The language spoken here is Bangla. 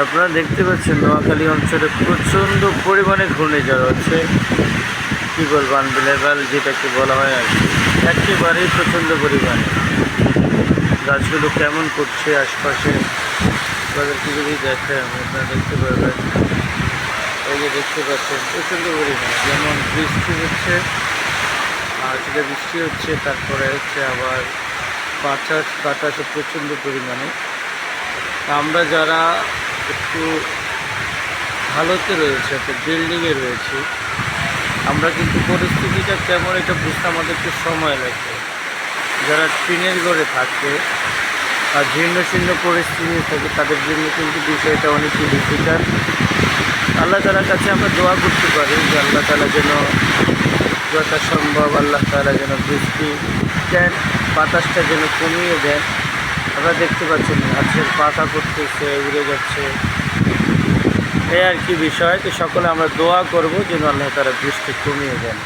আপনারা দেখতে পাচ্ছেন নোয়াখালী অঞ্চলে প্রচণ্ড পরিমাণে ঘূর্ণিঝড় হচ্ছে। কী বলব আনবিলেবল যেটাকে বলা হয় আর কি। একেবারেই প্রচণ্ড পরিমাণে। গাছগুলো কেমন করছে আশপাশে তাদেরকে যদি দেখেন আপনারা দেখতে পারবেন। এই যে দেখতে পাচ্ছেন, প্রচণ্ড পরিমাণে। যেমন বৃষ্টি হচ্ছে আর সেটা বৃষ্টি হচ্ছে, তারপরে হচ্ছে আবার বাতাস বাতাসও প্রচণ্ড পরিমাণে। আমরা যারা একটু ভালোতে রয়েছে, একটা বিল্ডিংয়ে রয়েছি, আমরা কিন্তু পরিস্থিতিটা কেমন এটা বুঝতে আমাদের একটু সময় লাগে যারা টিনের ঘরে থাকে আর জীর্ণ শীর্ণ পরিস্থিতি থাকে, তাদের জন্য কিন্তু বিষয়টা অনেকই ডিফিকাল্ট আল্লাহ তালার কাছে আমরা দোয়া করতে পারি যে আল্লাহ তালা যেন যথা সম্ভব আল্লাহ তালা যেন বৃষ্টি দেন, বাতাসটা যেন কমিয়ে দেন। আপনারা দেখতে পাচ্ছেন গাছের পাতা করতেছে উড়ে যাচ্ছে। এই আর কি বিষয়, তো সকলে আমরা দোয়া করব যেন আল্লাহ তারা বৃষ্টি কমিয়ে দেন।